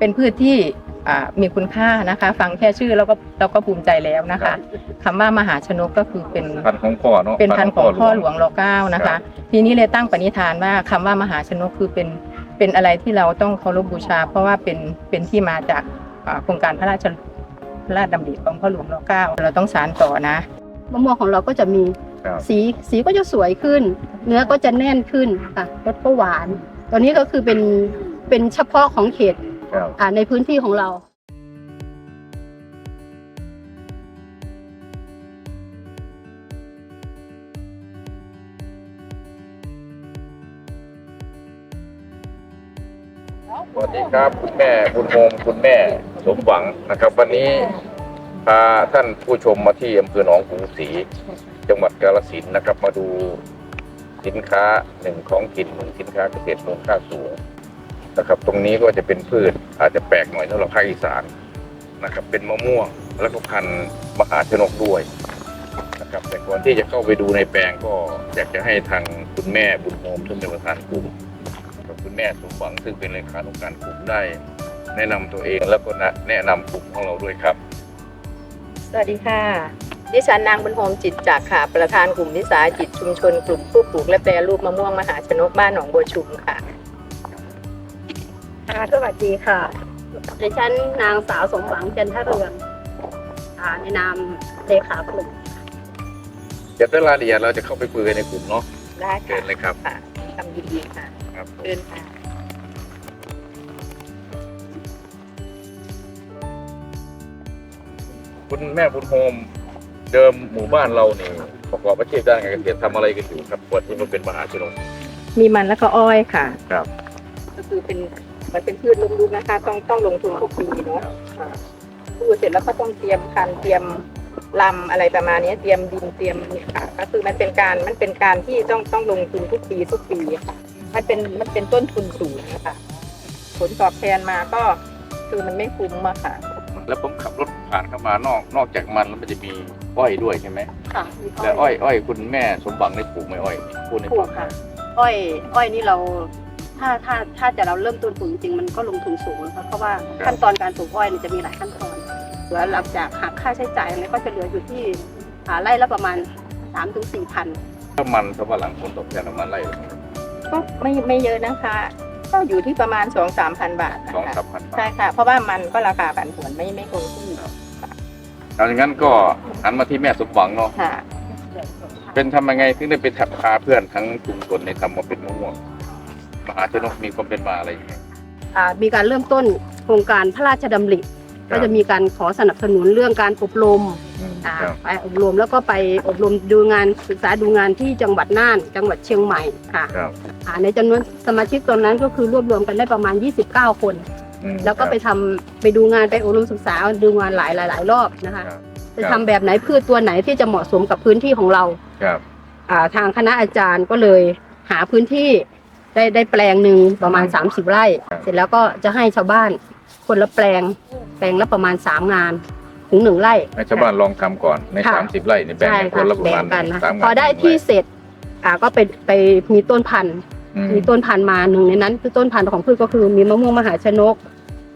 เป็นพืชที่อ่ามีคุณค่านะคะ ฟังแค่ชื่อเราก็เราก็ภูมิใจแล้วนะคะคำว่ามหาชนกก็คือเป็นพันธุ์ของพ่อเนาะเป็นพันธุ์ของพ่อหลวงรเก้านะครัคะบทีนี้เลยตั้งปณิธานว่าคำว่ามหาชนกคือเป็นเป็นอะไรที่เราต้องเคารพบูชา เพราะว่าเป็นเป็นที่มาจากอ่าโครงการพระราชพระราชดำริของพ่อหลวงรเก้าเราต้องสานต่อนะมะม่วงของเราก็จะมีครับสีสีก็จะสวยขึ้น เนื้อก็จะแน่นขึ้นค่ะรสก็หวานตอนนี้ก็คือเป็นเป็นเฉพาะของเขต ครับ อ่าในพื้นที่ของเรา สวัสดีครับคุณแม่บุญโฮมคุณแม่สมหวังนะครับ วันนี้พาท่านผู้ชมมาที่อำเภอหนองกรุงศรีจังหวัดกาฬสินธุ์นะครับ มาดูสินค้าหนึ่งของกินหนึ่งสินค้าเกษตรมูลค่าสูง นะครับ ตรงนี้ก็จะเป็นพืชอาจจะแปลกหน่อยสำหรับภาคอีสานนะครับ เป็นมะม่วงแล้วก็พันธุ์มหาชนกด้วยนะครับแต่ก่อนที่จะเข้าไปดูในแปลงก็อยากจะให้ทางคุณแม่บุญโฮมซึ่งเป็นประธานกลุ่มกับคุณแม่สมหวังซึ่งเป็นเลขานุการกลุ่มได้ แนะนำตัวเองแล้วก็แนะนำกลุ่มของเราด้วยครับ สวัสดีค่ะดิฉันนางบุญโฮมจิตจากค่ะ ประธานกลุ่มวิสาหกิจชุมชนกลุ่มผู้ปลูกและแปรรูปมะม่วงมหาชนกบ้านหนองบัวชุมค่ะ ค่ะสวัสดีค่ะดิฉันนางสาวสมหวังจันทเรืองอ่าในนามเลขากลุ่มเดี๋ยวได้รายละเอียดเราจะเข้าไปคุยกันในกลุ่มเนาะได้เชิค่ะญเลยครับค่ะทำดีๆค่ะครับเดินค่ะ คุณแม่บุญโฮมเดิมหมู่บ้านเราเนี่ยประกอบอาชีพด้านการเกษตรทำอะไรกันอยู่ครับก่อนที่มาเป็นมหาชนกมีมันแล้วก็อ้อยค่ะ ครับ ก็คือเป็น มันเป็นพืชลุกๆนะคะ ต้องต้องลงทุนทุกปีเนาะอ่าปลูกเสร็จแล้วก็ต้องเตรียมคันเตรียมลำอะไรประมาณนี้เตรียมดินเตรียมนี่ค่ะ ก็คือมันเป็นการมันเป็นการที่ต้องต้องลงทุนทุกปีทุกปีค่ะมันเป็นมันเป็นต้นทุนสูงนะคะผลตอบแทนมาก็คือมันไม่คุ้มอะค่ะ แล้วผมขับรถผ่านเข้ามานอกนอกจากมันแล้วมันจะมีอ้อยด้วยใช่ไหมค่ะแล้วอ้อยอ้อยคุณแม่สมหวังได้ปลูกไหมอ้อยพูดในปลูฟักงค่ะ อ้อย อ้อยนี่เรา ถ้าถ้าถ้าจะเราเริ่มต้นปลูกจริงๆมันก็ลงทุนสูงนะคะเพราะว่าขั้นตอนการปลูกอ้อยเนี่ยจะมีหลายขั้นตอนเหลือหลังจากหักค่าใช้จ่ายอะไรก็จะเหลืออยู่ที่อ่าไร่ละประมาณ3ามถึงสี่พันถ้ามันสำปะหลังผลตอบแทนประมาณไร่ละก็ไม่ไม่เยอะนะคะก็อยู่ที่ประมาณสองสามพันบาทนะสองคะสามพันบาใช่ทค่ะ เพราะว่ามันก็ราคาผันผวนไม่ไม่คงที่เอาอย่างนั้นก็หันมาที่แม่สมหวังเนาะค่ะเป็นทำยังไงถึงได้ไปถักพาเพื่อนทั้งชุมชนในทำมาเป็นมะม่วง มหาชนกมีความเป็นมาอะไรยังไงอ่ามีการเริ่มต้นโครงการพระราชดำริ ครับ ก็จะมีการขอสนับสนุนเรื่องการอบรมอืมอ่าครับไปอบรมแล้วก็ไปอบรมดูงานศึกษาดูงานที่จังหวัดน่าน จังหวัดเชียงใหม่ค่ะครับอ่าในจำนวนสมาชิกตอนนั้นก็คือรวบรวมกันได้ประมาณ 29 คน อืมแล้วก็ไปครับทำไปดูงานไปอบรมศึกษาดูงานหลายหลายหลายรอบนะคะครับจะทำแบบไหนพืชตัวไหนที่จะเหมาะสมกับพื้นที่ของเราครับ อ่าทางคณะอาจารย์ก็เลยหาพื้นที่ ได้ได้แปลงหนึ่งประมาณ 30 ไร่ เสร็จแล้วก็จะให้ชาวบ้านคนละแปลง แปลงละประมาณ 3 งานถึงหนึ่งไร่ให้ชาวบ้านลองทำก่อนในค่ะสามสิบไร่ในแบ่งใช่ให้คค่ะนละประแบ่มาณงกันนะสามงานพอได้ที่เสร็จอ่าก็ไปไปมีต้นพันธุ์อืมมีต้นพันธุ์มาหนึ่งในนั้นคือต้นพันธุ์ของพืชก็คือมีมะม่วงมหาชนก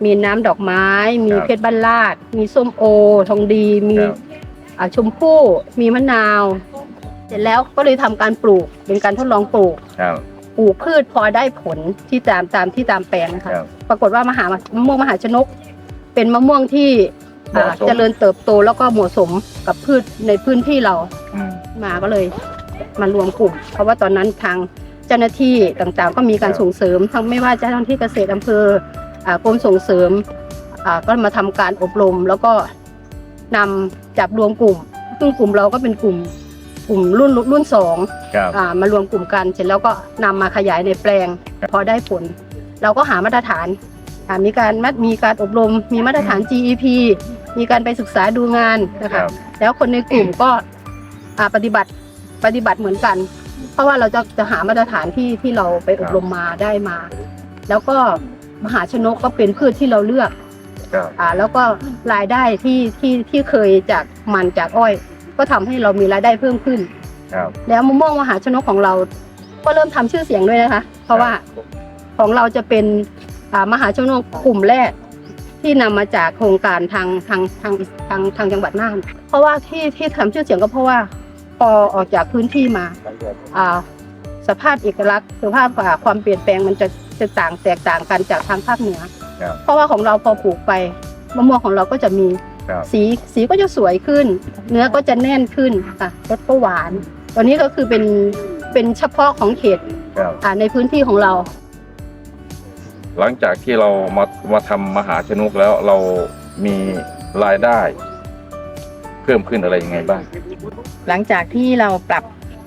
มีน้ำดอกไม้ มีครับเพชรบ้านลาด มีส้มโอ ทองดี มีครับอ่าชมพู่ มีมะนาว เสร็จแล้วก็เลยทำการปลูกเป็นการทดลองปลูกครับ ปลูกพืชพอได้ผลที่ตามตามที่ตามแปลงนะคะ ครับปรากฏว่ามหามะม่วงมหาชนก เป็นมะม่วงที่เหมาะสมอ่าเจริญเติบโตแล้วก็เหมาะสมกับพืชในพื้นที่เรา อืม มาก็เลยมารวมกลุ่ม เพราะว่าตอนนั้นทางเจ้าหน้าที่ต่างๆ ก็มีการครับ ส่งเสริม ทั้งไม่ว่าเจ้าหน้าที่เกษตรอำเภออ่ากรมส่งเสริมอ่าก็มาทำการอบรมแล้วก็นำจับรวมกลุ่ม ซึ่งกลุ่มเราก็เป็นกลุ่ม กลุ่มรุ่นรุ่นสองครับ อ่ามารวมกลุ่มกัน เสร็จแล้วก็นำมาขยายในแปลง ครับ พอได้ผล เราก็หามาตรฐานอ่ามีการมัดมีการอบรม มีมาตรฐาน GEP มีการไปศึกษาดูงานนะครัคะบแล้วคนในกลุ่มก็อ่าปฏิบัติปฏิบัติเหมือนกัน เพราะว่าเราจะจะหามาตรฐานที่ที่เราไปอบรมมาได้มา แล้วก็มหาชนกก็เป็นพืชที่เราเลือกครับ อ่าแล้วก็รายได้ที่ที่ที่เคยจากมันจากอ้อย ก็ทำให้เรามีรายได้เพิ่มขึ้น ครับ แล้วมะม่วงมหาชนกของเรา ก็เริ่มทำชื่อเสียงด้วยนะคะ เพราะว่าของเราจะเป็นอ่ามหาชนกกลุ่มแรก ที่นำมาจากโครงการทางทางทางทางทางจังหวัดน่าน เพราะว่าที่ที่ทำชื่อเสียงก็เพราะว่าพอออกจากพื้นที่มาอ่าสภาพเอกลักษณ์สภาพอ่าความเปลี่ยนแปลงมันจะจะต่างแตกต่างกันจากทางภาคเหนือ ครับ เพราะว่าของเราพอปลูกไปมะม่วงของเราก็จะมี ครับ สีสีก็จะสวยขึ้น เนื้อก็จะแน่นขึ้นค่ะรสก็หวาน ตัวนี้ก็คือเป็นเป็นเฉพาะของเขตครับ อ่าในพื้นที่ของเรา หลังจากที่เรามามาทำมหาชนกแล้วเรามีรายได้ เพิ่มขึ้นอะไรยังไงบ้าง หลังจากที่เราปรับ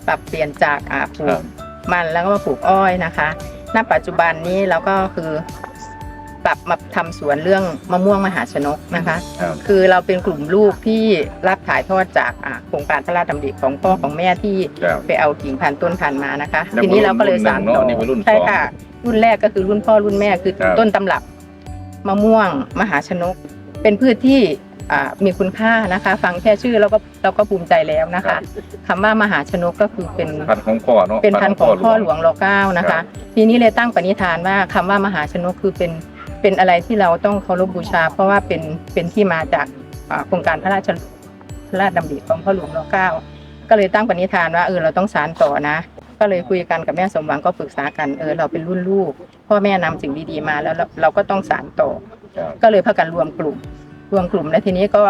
ปรับเปลี่ยนจากอ่าปลูครักบ มันแล้วก็มาปลูกอ้อยนะคะ ณปัจจุบันนี้เราก็คือ ปรับมาทำสวนเรื่องมะม่วงมหาชนกนะคะ ครับ คือเราเป็นกลุ่มลูกที่รับถ่ายทอดจากอ่าโครงการพระราชดำริของพ่อของแม่ที่ ครับ ไปเอากิ่งพันธุ์ต้นพันธุ์มานะคะ แล้วทีนี้เราก็เลยรุ่นหนึ่สางนเนอะต่อนี่เป็นรุ่นใช่สองค่ะ รุ่นแรกก็คือรุ่นพ่อรุ่นแม่คือครับ ต้นตำรับมะม่วงมหาชนก เป็นพืชที่อ่ามีคุณค่านะคะ ฟังแค่ชื่อเราก็เราก็ภูมิใจแล้วนะคะคำว่ามหาชนกก็คือเป็น พันธุ์ของพ่อเนาะเป็นพันธุ์ของพ่อหลวงรเก้านะคะทีนี้เลยตั้งปณิธานว่าคำว่ามหาชนกคือเป็น เป็นอะไรที่เราต้องเคารพบูชา เพราะว่าเป็นเป็นที่มาจากอ่าโครงการพระราชพระราชดำริของพ่อหลวงรเก้าก็เลยตั้งปณิธานว่าเออเราต้องสานต่อนะ ก็เลยคุยกันกับแม่สมหวังก็ปรึกษากันเออเราเป็นรุ่นลูกพ่อแม่นำสิ่งดีๆมาแล้วเราเราก็ต้องสานต่อครับก็เลยพากันรวมกลุ่ม รวมกลุ่มแล้วทีนี้ก็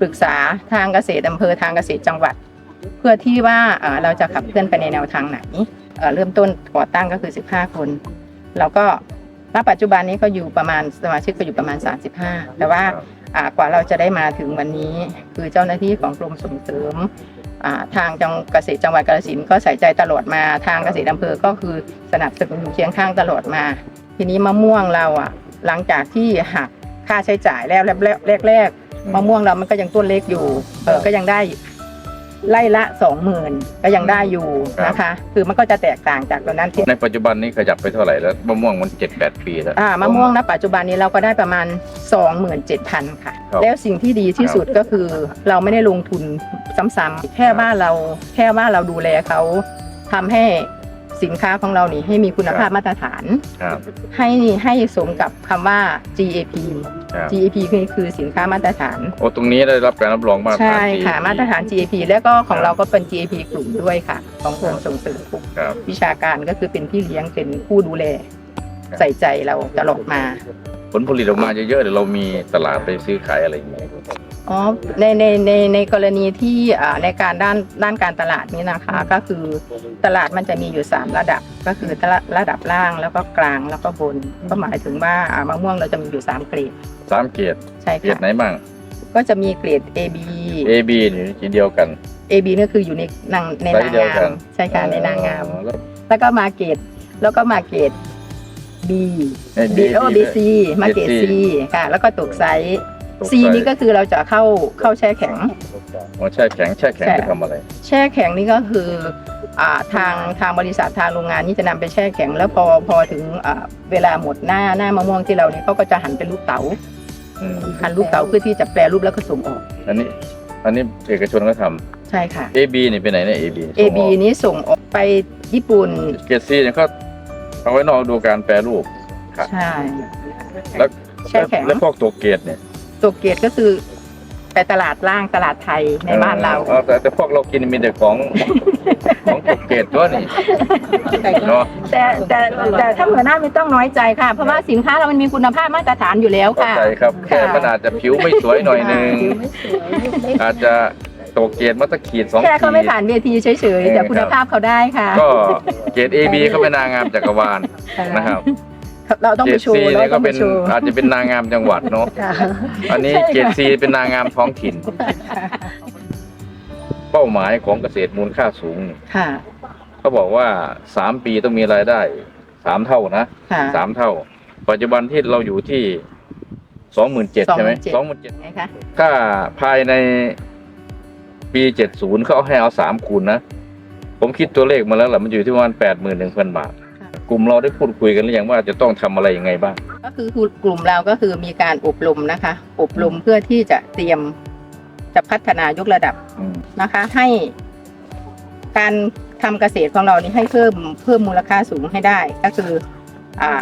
ปรึกษาทางเกษตรอำเภอทางเกษตรจังหวัด เพื่อที่ว่าเอ่อเราจะขับเคลื่อนไปในแนวทางไหนเอ่อเริ่มต้นก่อตั้งก็คือ 15 คน แล้วก็ ณปัจจุบันนี้ก็อยู่ประมาณสมาชิกก็อยู่ประมาณ 35 แต่ว่าครับอ่ากว่าเราจะได้มาถึงวันนี้ คือเจ้าหน้าที่ของกรมส่งเสริมอ่าทางจังเกษตรจังหวัดกาฬสินธุ์ก็ใส่ใจตลอดมาทางเกษตรอำเภอก็คือสนับสนุนอยู่เคียงข้างตลอดมา ทีนี้มะม่วงเราอะหลังจากที่หักค่าใช้จ่ายแล้วแรกแรกแรกๆมะม่วงเรามันก็ยังต้นเล็กอยู่เออก็ยังได้ ไล่ละสองหมื่นก็ยังได้อยู่นะคะ คือมันก็จะแตกต่างจากตอนนั้นที่ในปัจจุบันนี้ขยับไปเท่าไหร่แล้วมะม่วงมันเจ็ดแปดปีแล้วอ่ามะม่วงณปัจจุบันนี้เราก็ได้ประมาณ 27,000 ค่ะครับแล้วสิ่งที่ดีที่สุดก็คือเราไม่ได้ลงทุนซ้ำๆแค่ว่าเราแค่ว่าเราดูแลเขาทำให้สินค้าของเรานี่ให้มีคุณภาพมาตรฐานครับให้ให้สมกับคำว่า GAP ครับ GAP คือคือสินค้ามาตรฐาน โอ้ตรงนี้ได้รับการรับรองมาตรฐาน ใช่ค่ะ GAP มาตรฐาน GAP แล้วก็ของครับเราก็เป็น GAP กลุ่มด้วยค่ะ ของกรมส่งเสริมครับ วิชาการก็คือเป็นพี่เลี้ยงเป็นผู้ดูแล ครับ ใส่ใจเราตลอดมา ผลผลิตออกมาเยอะๆเดี๋ยวเรามีตลาดไปซื้อขายอะไรอย่างเงี้ย อ๋อในในในในกรณีที่อ่าในการด้านด้านการตลาดนี้นะคะ ก็คือตลาดมันจะมีอยู่ 3 ระดับ ก็คือระระดับล่างแล้วก็กลางแล้วก็บน ก็หมายถึงว่าอ่ามะม่วงเราจะมีอยู่ 3 เกรดสามเกียรติใช่เกียรค่ะติไหนบ้าง ก็จะมีเกรด AB A B นี่ทีเดียวกัน AB นี่คืออยู่ในนางในไซนาส์งเดียวงากัมใช่ค่ะในนางงาม อ๋อแล้ว แล้วก็มาเกรดแล้วก็มาเกรด B เอ้ย B โอ B C มาเกรด C ค่ะ แล้วก็ตกไซส์ ตก C นี่ก็คือเราจะเข้าเข้าแช่แข็ง อ๋อแช่แข็งแช่แข็งใช่ ไปทำอะไร แช่แข็งนี่ก็คืออ่าทางทางบริษัททางโรงงานนี่จะนำไปแช่แข็ง แล้วพอพอถึงอ่าเวลาหมดหน้าหน้ามะม่วงที่เรานี่เขาก็จะหั่นเป็นลูกเต๋าอืมหั่นลูกเต๋าเพื่อที่จะแปรรูปแล้วก็ส่งออกอันนี้ อันนี้เอกชนก็ทใช่ค่ะำ A B นี่ไปไหนเนี่ย A B AB นี้ส่งออกไปญี่ปุ่นเกียรติ C เนี่ยเขาเอาไว้นอกดูการแปรรูป ครับ ใช่แล้วแช่แข็ง แล้วพวกตัวเกรดเนี่ย ตัวเกตก็คือไปตลาดล่างตลาดไทยในบ้านเรา ออแต่แต่พวกเรากินมีแต่ของ ของตัวเกรดตัวนี่เนาะแต่แต่แต่ถ้าหัวหน้าไม่ต้องน้อยใจค่ะ เพราะว่าสินค้าเรามันมีคุณภาพมาตรฐานอยู่แล้วเข้าค่ะ ใจครับแค่ค่ะมันอาจจะผิวไม่สวยหน่อยนึง อาจจะตัวเกรดมาตะขีดสองแค่เขาไม่ขีด ผ่านเวทีเฉยเออๆแต่คุณภาพเขาได้ค่ะ ก็เกรด A B เขาเป็นนางงามจักรวาลนะครับ เราต้องเกรไปดโชว์ C เราเนี่ยต้ก็องไปเป็นโชว์ อาจจะเป็นนางงามจังหวัดเนาะค่ะ อันนี้ใช่ค่ะเกรด C เป็นนางงามท้องถิ่น เป้าหมายของเกษตรมูลค่าสูงนี่ค่ะเขาบอกว่าสามปีต้องมีรายได้สามเท่านะค่ะ สามเท่า ปัจจุบันที่เราอยู่ที่สองหมื่นเจ็ดใช่ไหมสองหมื่นเจ็ด ไงคะถ้าภายในปีเจ็ดศูนย์เขาเอาให้เอาสามคูณนะ ผมคิดตัวเลขมาแล้วแหละมันอยู่ที่ประมาณแปดหมื่นหนึ่งพันบาท กลุ่มเราได้พูดคุยกันหรือยังว่าจะต้องทำอะไรยังไงบ้าง ก็คือกลุ่มเราก็คือมีการอบรมนะคะ อบรมเพื่อที่จะเตรียมจะพัฒนายกระดับอืมนะคะ ให้การทำเกษตรของเรานี่ให้เพิ่มเพิ่มมูลค่าสูงให้ได้ ก็คืออ่า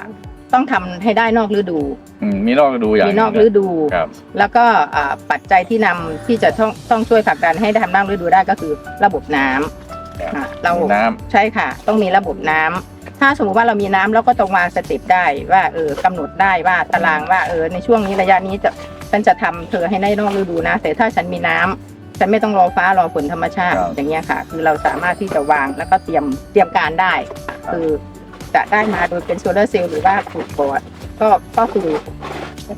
ต้องทำให้ได้นอกฤดูอืมมีนอกฤดูอย่างมีนอกหงะฤดูครับแล้วก็อ่าปัจจัยที่นำที่จะต้องต้องช่วยผลักดันให้ทำนอกฤดูได้ก็คือระบบน้ำครับอะเรามีน้ำใช่ค่ะ ต้องมีระบบน้ำ ถ้าสมมติว่าเรามีน้ำเราก็ต้องวางสเต็ปได้ว่าเออกำหนดได้ว่าตารางว่าเออในช่วงนี้ระยะนี้จะฉันจะทำเธอให้ได้นอกฤดูนะ แต่ถ้าฉันมีน้ำฉันไม่ต้องรอฟ้ารอฝนธรรมชาติครับอย่างเงี้ยค่ะ คือเราสามารถที่จะวางแล้วก็เตรียมเตรียมการได้ คือจะได้มาโดยเป็นโซลาร์เซลล์หรือว่าปลูกบอร์ดก็ก็คือ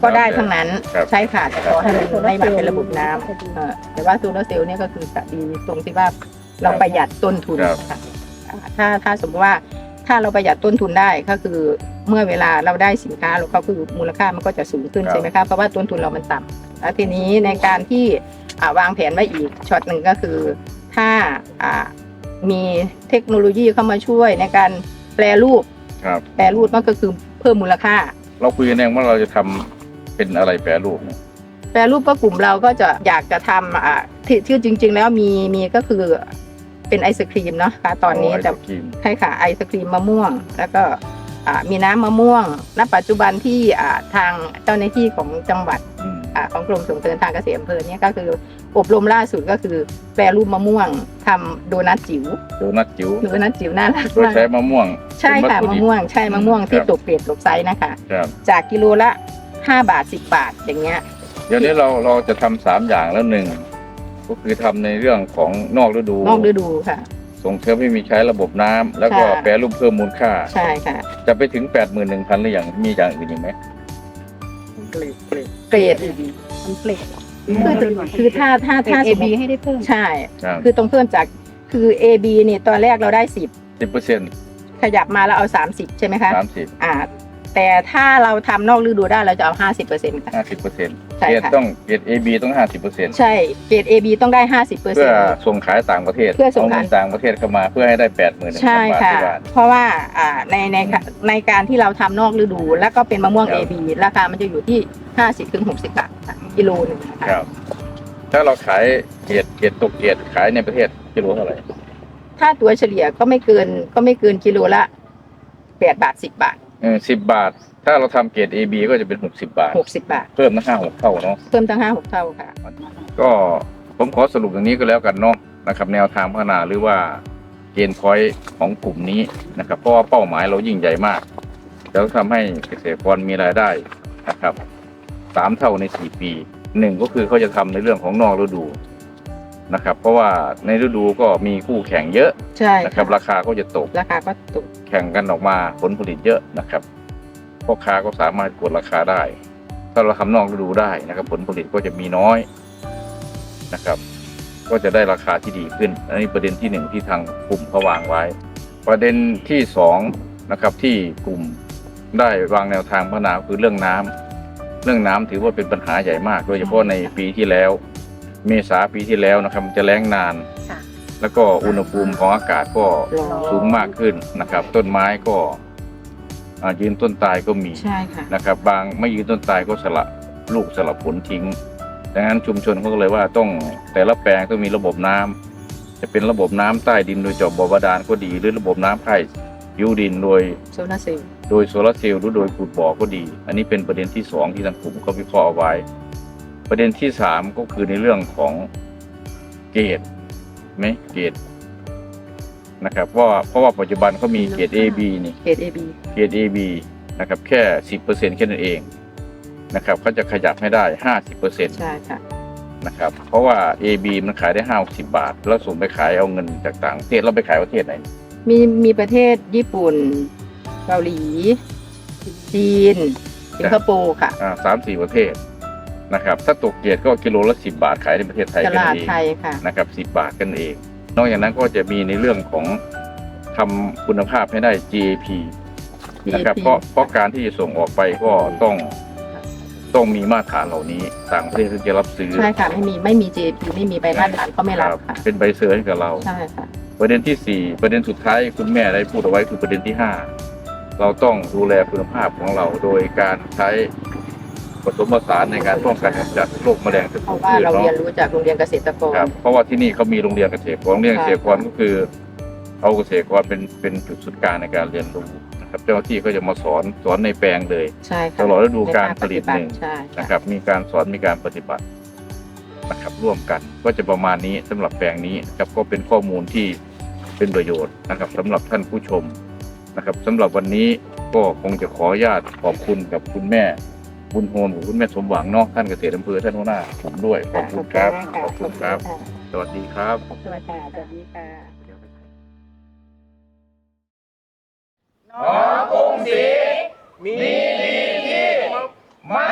ก็ได้ทั้งนั้นครับใช่ค่ะแต่ขอให้มันไม่มาเป็นระบบน้ำเออแต่ว่าโซลาร์เซลล์เนี่ยก็คือจะดีตรงที่ว่าเราประหยัดต้นทุนครับค่ะอ่าถ้าถ้าสมมติว่า ถ้าเราประหยัดต้นทุนได้ก็คือเมื่อเวลาเราได้สินค้าเราก็คือมูลค่ามันก็จะสูงขึ้นครับใช่ไหมคะเพราะว่าต้นทุนเรามันต่ำแล้วทีนี้ในการที่อ่าวางแผนไว้อีกช็อตหนึ่งก็คือ ถ้าอ่ามีเทคโนโลยีเข้ามาช่วยในการแปรรูปครับแปรรูปมันก็คือเพิ่มมูลค่า เราคุยกันเองว่าเราจะทำเป็นอะไรแปรรูปเนี่ยแปรรูปก็กลุ่มเราก็จะอยากจะทำอ่าที่ที่จริง ๆ แล้วมีมีก็คือ เป็นไอศครีมเนาะค่ะตอนนี้โไอจะศกรีมใช่ค่ะไอศครีมมะม่วง แล้วก็อ่ามีน้ำมะม่วง ณ ปัจจุบันที่อ่าทางเจ้าหน้าที่ของจังหวัดอืมอ่าของกรมส่งเสริมทางเกษตรอำเภอเนี่ยก็คืออบรมล่าสุดก็คือแปรรูปมะม่วงทำโดนัทจิ๋วโดนัทจิ๋วโดนัทจิ๋วน่ารักโดยมากใช้มะม่วง ใช่ค่ะเป็นมะวัตถุดิบม่วงใช่มะม่วงที่ครับตกเกรดตกไซส์นะคะครับจากกิโลละ 5 บาท 10 บาทอย่างเงี้ยเดี๋ยวนี้เราเราจะทำสามอย่างแล้วหนึ่ง ก็คือทำในเรื่องของนอกฤดู นอกฤดูค่ะ ส่งเสริมให้มีใช้ระบบน้ำแล้วก็ค่ะ แปรรูปเพิ่มมูลค่า ใช่ค่ะ จะไปถึง 8 1 0 0 0 0หรือยังมีอย่างอื่นอีกไหม เกรดมันเกรดคือคือถ้าถ้าถ้าเอสมมบีติให้ได้เพิ่ม ใช่ครับคือต้องเพิ่มจากคือ A B เนี่ยตอนแรกเราได้สิบเปอร์เซ็นต์10 ขยับมาแล้วเอา 30 ใช่ไหมคะสามสิบอ่า แต่ถ้าเราทำนอกฤดูได้เราจะเอา 50%ค่ะ ห้าสิบเปอร์เซ็นต์ใช่เกรดค่ะต้องเกรด A B ต้องห้าสิบเปอร์เซ็นต์ใช่เกรด A B ต้องได้ 50%เพื่อส่งขายต่างประเทศเพื่อส่งขาย เงินต่างประเทศเข้ามาเพื่อให้ได้แปดหมื่นใช่บาทค่ะ ที่บ้าน เพราะว่าอ่าในในในการที่เราทำนอกฤดู แล้วก็เป็นมะม่วง ครับ AB ราคามันจะอยู่ที่ 50ถึง60 บาทค่ะกิโลหนึงนะคคะรับ ถ้าเราขายเกรดเกรดตกเกรดขายในประเทศกิโลเท่าไหร่ถ้าตัวเฉลี่ยก็ไม่เกินก็ไม่เกินกิโลละ 8 บาท 10 บาท เออสิบบาท ถ้าเราทำเกรด A B ก็จะเป็นหกสิบบาท60บาท เพิ่มตั้งห้าหกเท่าเนาะ เพิ่มตั้ง5 6เท่าค่ะ ก็ผมขอสรุปอย่างนี้ก็แล้วกันเนาะนะครับแนวทางพัฒนาหรือว่าเกณฑ์พอยต์ของกลุ่มนี้นะครับเพราะว่าเป้าหมายเรายิ่งใหญ่มาก แล้วทำให้เกษตรกรมีรายได้นะครับสามเท่าในสี่ปีหนึ่งก็คือเขาจะทำในเรื่องของนอกฤดู นะครับ เพราะว่าในฤดูก็มีคู่แข่งเยอะใช่นะครับ ราคาก็จะตก ราคาก็ตก แข่งกันออกมาผลผลิตเยอะนะครับพ่อค้าก็สามารถกดราคาได้ ถ้าเราทำนอกฤดูได้นะครับ ผลผลิตก็จะมีน้อยนะครับ ก็จะได้ราคาที่ดีขึ้น อันนี้ประเด็นที่หนึ่งที่ทางกลุ่มเขาวางไว้ ประเด็นที่สองนะครับที่กลุ่มได้วางแนวทางพัฒนาคือเรื่องน้ำเรื่องน้ำถือว่าเป็นปัญหาใหญ่มาก โดยเฉพาะในปีที่แล้ว เมษาปีที่แล้วนะครับมันจะแล้งนาน ค่ะ แล้วก็อุณหภูมิของอากาศก็ร้อนสูงมากขึ้นนะครับ ต้นไม้ก็อ่ายืนต้นตายก็มี ใช่ค่ะ นะครับ บางไม่ยืนต้นตายก็สละลูกสละผลทิ้ง ดังนั้นชุมชนเขาก็เลยว่าต้องแต่ละแปลงต้องมีระบบน้ำจะเป็นระบบน้ำใต้ดินโดยเจาะบ่อบาดาลก็ดี หรือระบบน้ำไผ่ยูดินโดย โซลาร์เซลล์โดยโซลาร์เซลล์หรือโดยขุดบ่อก็ดี อันนี้เป็นประเด็นที่สองที่ทางกลุ่มเขาวิเคราะห์เอาไว้ ประเด็นที่สามก็คือในเรื่องของเกรดไหมเกรดนะครับเพราะว่าเพราะว่าปัจจุบันเขามีเกรด A B นี่เกรด AB เกรด A B นะครับแค่สิบเปอร์เซ็นแค่นั้นเองนะครับเขาจะขยับให้ได้ห้าสิบเปอร์เซ็นต์ใช่ค่ะนะครับเพราะว่า A B มันขายได้ห้าสิบบาท แล้วส่งไปขายเอาเงินจากต่างประเทศเราไปขายประเทศไหน มีมีประเทศญี่ปุ่นเกาหลี จีนสิงคโปร์ค่ะอ่าสามสี่ประเทศ นะครับถ้าตกเกรดก็กิโลละสิบบาทขายในประเทศไทยตกันลาดเองไทยค่ะ นะครับสิบบาทกันเอง นอกจากนั้นก็จะมีในเรื่องของทำคุณภาพให้ได้ GAP นะครับ GAP เพราะเพราะการที่จะส่งออกไปก็ต้องต้องมีมาตรฐานเหล่านี้ต่างประเทศถึงจะรับซื้อใช่ค่ะไม่มีไม่มี GAP ไม่มีใบมาตรฐานเขาไม่รับค่ะ เป็นใบเซอร์ให้กับเรา ใช่ค่ะ ประเด็นที่สี่ประเด็นสุดท้ายคุณแม่ได้พูดเอาไว้คือประเด็นที่ห้าเราต้องดูแลคุณภาพของเราโดยการใช้ ผสมผสานในการป้องกันกำจัดโรคแมลงศัตเพรูราะว่าพืชเราเนาะเรียนรู้จากโรงเรียนเกษตรกร ครับเพราะว่าที่นี่เขามีโรงเรียนเกษตรกรโรงเรียนเกษตรกรก็คือ เอาเกษตรกรเป็นเป็นจุดศูนย์กลางในการเรียนรู้นะครับนะครับเจ้าหน้าที่ก็จะมาสอนสอนในแปลงเลย ใช่ค่ะตลอดฤดูการผลิตหนึ่ง ใช่นะครับมีการสอนมีการปฏิบัตินะครับร่วมกันก็จะประมาณนี้สำหรับแปลงนี้นะครับก็เป็นข้อมูลที่เป็นประโยชน์นะครับสำหรับท่านผู้ชมนะครับสำหรับวันนี้ก็คงจะขออนุญาตขอบคุณกับคุณแม่ บุญโฮมกับคุณแม่สมหวังเนาะท่านเกษตรอำเภอท่านหัวหน้าผมด้วยขอบคุณครับขอบคุณครับ สวัสดีครับขอบคุณค่ะสวัสดีค่ะน้องกรุงศรีมีดีที่ไม่